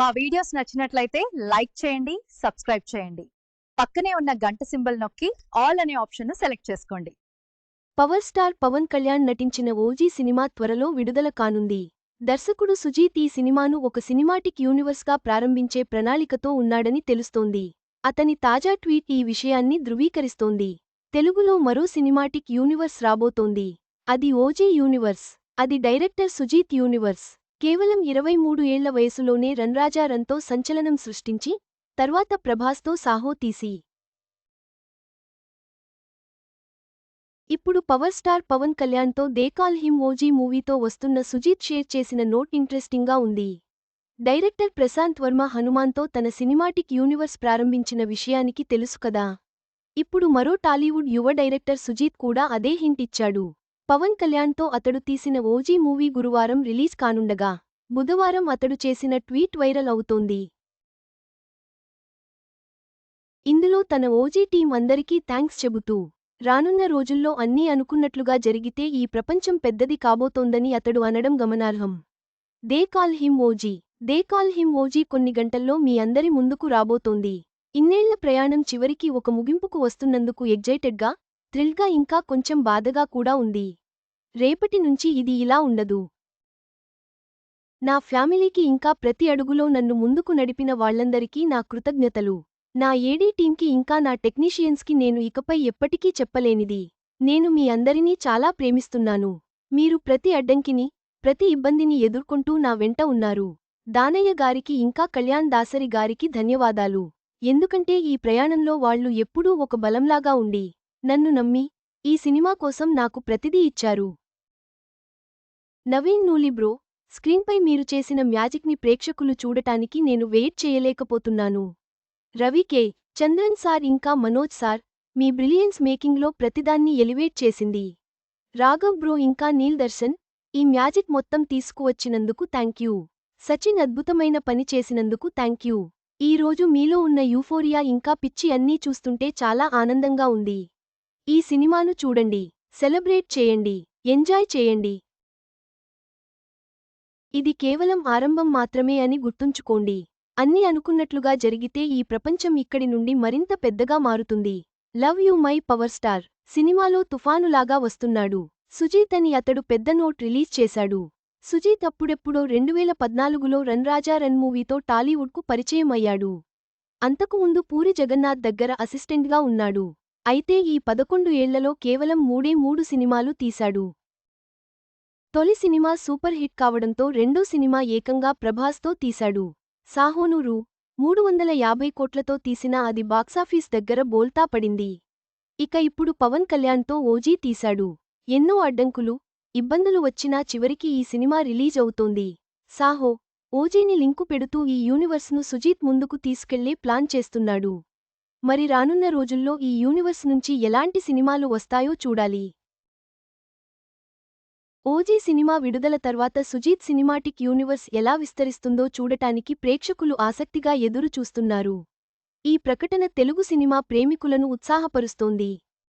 మా వీడియోస్ నచ్చినట్లయితే లైక్ చేయండి సబ్స్క్రైబ్ చేయండి. పక్కనే ఉన్న గంట సింబల్ నొక్కి ఆల్ అనే ఆప్షన్ సెలెక్ట్ చేసుకోండి. పవర్ స్టార్ పవన్ కళ్యాణ్ నటించిన ఓజీ సినిమా త్వరలో విడుదల కానుంది. దర్శకుడు సుజీత్ ఈ సినిమాను ఒక సినిమాటిక్ యూనివర్స్గా ప్రారంభించే ప్రణాళికతో ఉన్నాడని తెలుస్తోంది. అతని తాజా ట్వీట్ ఈ విషయాన్ని ధృవీకరిస్తోంది. తెలుగులో మరో సినిమాటిక్ యూనివర్స్ రాబోతోంది. అది ఓజీ యూనివర్స్. అది డైరెక్టర్ సుజీత్ యూనివర్స్. కేవలం ఇరవై మూడు ఏళ్ళ వయసులోనే రన్రాజా రన్తో సంచలనం సృష్టించి తర్వాత ప్రభాస్తో సాహో తీసి. ఇప్పుడు పవర్ స్టార్ పవన్ కళ్యాణ్తో దేకాల్ హిమ్ ఓజీ మూవీతో వస్తున్న సుజీత్ షేర్ చేసిన నోట్ ఇంట్రెస్టింగ్గా ఉంది. డైరెక్టర్ ప్రశాంత్ వర్మ హనుమాన్తో తన సినిమాటిక్ యూనివర్స్ ప్రారంభించిన విషయానికి తెలుసు కదా. ఇప్పుడు మరో టాలీవుడ్ యువ డైరెక్టర్ సుజీత్ కూడా అదే హింట్ ఇచ్చాడు. పవన్ కళ్యాణ్తో అతడు తీసిన ఓజీ మూవీ గురువారం రిలీజ్ కానుండగా బుధవారం అతడు చేసిన ట్వీట్ వైరల్ అవుతోంది. ఇందులో తన ఓజీ టీం అందరికీ థ్యాంక్స్ చెబుతూ రానున్న రోజుల్లో అన్నీ అనుకున్నట్లుగా జరిగితే ఈ ప్రపంచం పెద్దది కాబోతోందని అతడు అనడం గమనార్హం. They call him OG. They call him OG కొన్ని గంటల్లో మీ అందరి ముందుకు రాబోతోంది. ఇన్నేళ్ళ ప్రయాణం చివరికి ఒక ముగింపుకు వస్తున్నందుకు ఎగ్జైటెడ్గా థ్రిల్గా ఇంకా కొంచెం బాధగా కూడా ఉంది. రేపటి నుంచి ఇది ఇలా ఉండదు. నా ఫ్యామిలీకి ఇంకా ప్రతి అడుగులో నన్ను ముందుకు నడిపిన వాళ్ళందరికీ నా కృతజ్ఞతలు. నా ఏడీ టీంకి ఇంకా నా టెక్నీషియన్స్కి నేను ఇకపై ఎప్పటికీ చెప్పలేనిది. నేను మీ అందరినీ చాలా ప్రేమిస్తున్నాను. మీరు ప్రతి అడ్డంకిని ప్రతి ఇబ్బందిని ఎదుర్కొంటూ నా వెంట ఉన్నారు. దానయ్య గారికి ఇంకా కళ్యాణ్ దాసరి గారికి ధన్యవాదాలు. ఎందుకంటే ఈ ప్రయాణంలో వాళ్ళు ఎప్పుడూ ఒక బలంలాగా ఉండి నన్ను నమ్మి ఈ సినిమా కోసం నాకు ప్రతిదీ ఇచ్చారు. నవీన్ నూలి బ్రో స్క్రీన్పై మీరు చేసిన మ్యాజిక్ని ప్రేక్షకులు చూడటానికి నేను వెయిట్ చేయలేకపోతున్నాను. రవి కే చంద్రన్ సార్ ఇంకా మనోజ్ సార్ మీ బ్రిలియన్స్ మేకింగ్లో ప్రతిదాన్ని ఎలివేట్ చేసింది. రాఘవ్ బ్రో ఇంకా నీల్ దర్శన్ ఈ మ్యాజిక్ మొత్తం తీసుకువచ్చినందుకు థ్యాంక్యూ సచిన్ అద్భుతమైన పని చేసినందుకు థ్యాంక్యూ ఈ రోజు మీలో ఉన్న యూఫోరియా ఇంకా పిచ్చి అన్నీ చూస్తుంటే చాలా ఆనందంగా ఉంది. ఈ సినిమాను చూడండి సెలబ్రేట్ చేయండి ఎంజాయ్ చేయండి. ఇది కేవలం ఆరంభం మాత్రమే అని గుర్తుంచుకోండి. అన్నీ అనుకున్నట్లుగా జరిగితే ఈ ప్రపంచం ఇక్కడి నుండి మరింత పెద్దగా మారుతుంది. Love you my power star సినిమాలో తుఫానులాగా వస్తున్నాడు. సుజీత్ అని అతడు పెద్ద నోట్ రిలీజ్ చేశాడు. సుజీత్ అప్పుడెప్పుడో రెండువేల పద్నాలుగులో రన్రాజా రన్ మూవీతో టాలీవుడ్కు పరిచయం అయ్యాడు అంతకుముందు పూరి జగన్నాథ్ దగ్గర అసిస్టెంట్గా ఉన్నాడు. అయితే ఈ పదకొండు ఏళ్ళలో కేవలం మూడే మూడు సినిమాలు తీశాడు. తొలి సినిమా సూపర్ హిట్ కావడంతో రెండో సినిమా ఏకంగా ప్రభాస్తో తీశాడు. సాహోనూరు రూ. మూడు వందల యాభై కోట్లతో తీసినా అది బాక్సాఫీస్ దగ్గర బోల్తా పడింది. ఇక ఇప్పుడు పవన్ కళ్యాణ్తో ఓజీ తీశాడు. ఎన్నో అడ్డంకులు ఇబ్బందులు వచ్చినా చివరికి ఈ సినిమా రిలీజ్ అవుతోంది. సాహో ఓజీని లింకు పెడుతూ ఈ యూనివర్స్ను సుజీత్ ముందుకు తీసుకెళ్ళే ప్లాన్ చేస్తున్నాడు. మరి రానున్న రోజుల్లో ఈ యూనివర్స్ నుంచి ఎలాంటి సినిమాలు వస్తాయో చూడాలి. ఓజీ సినిమా విడుదల తర్వాత సుజీత్ సినిమాటిక్ యూనివర్స్ ఎలా విస్తరిస్తుందో చూడటానికి ప్రేక్షకులు ఆసక్తిగా ఎదురు చూస్తున్నారు ఈ ప్రకటన తెలుగు సినిమా ప్రేమికులను ఉత్సాహపరుస్తోంది.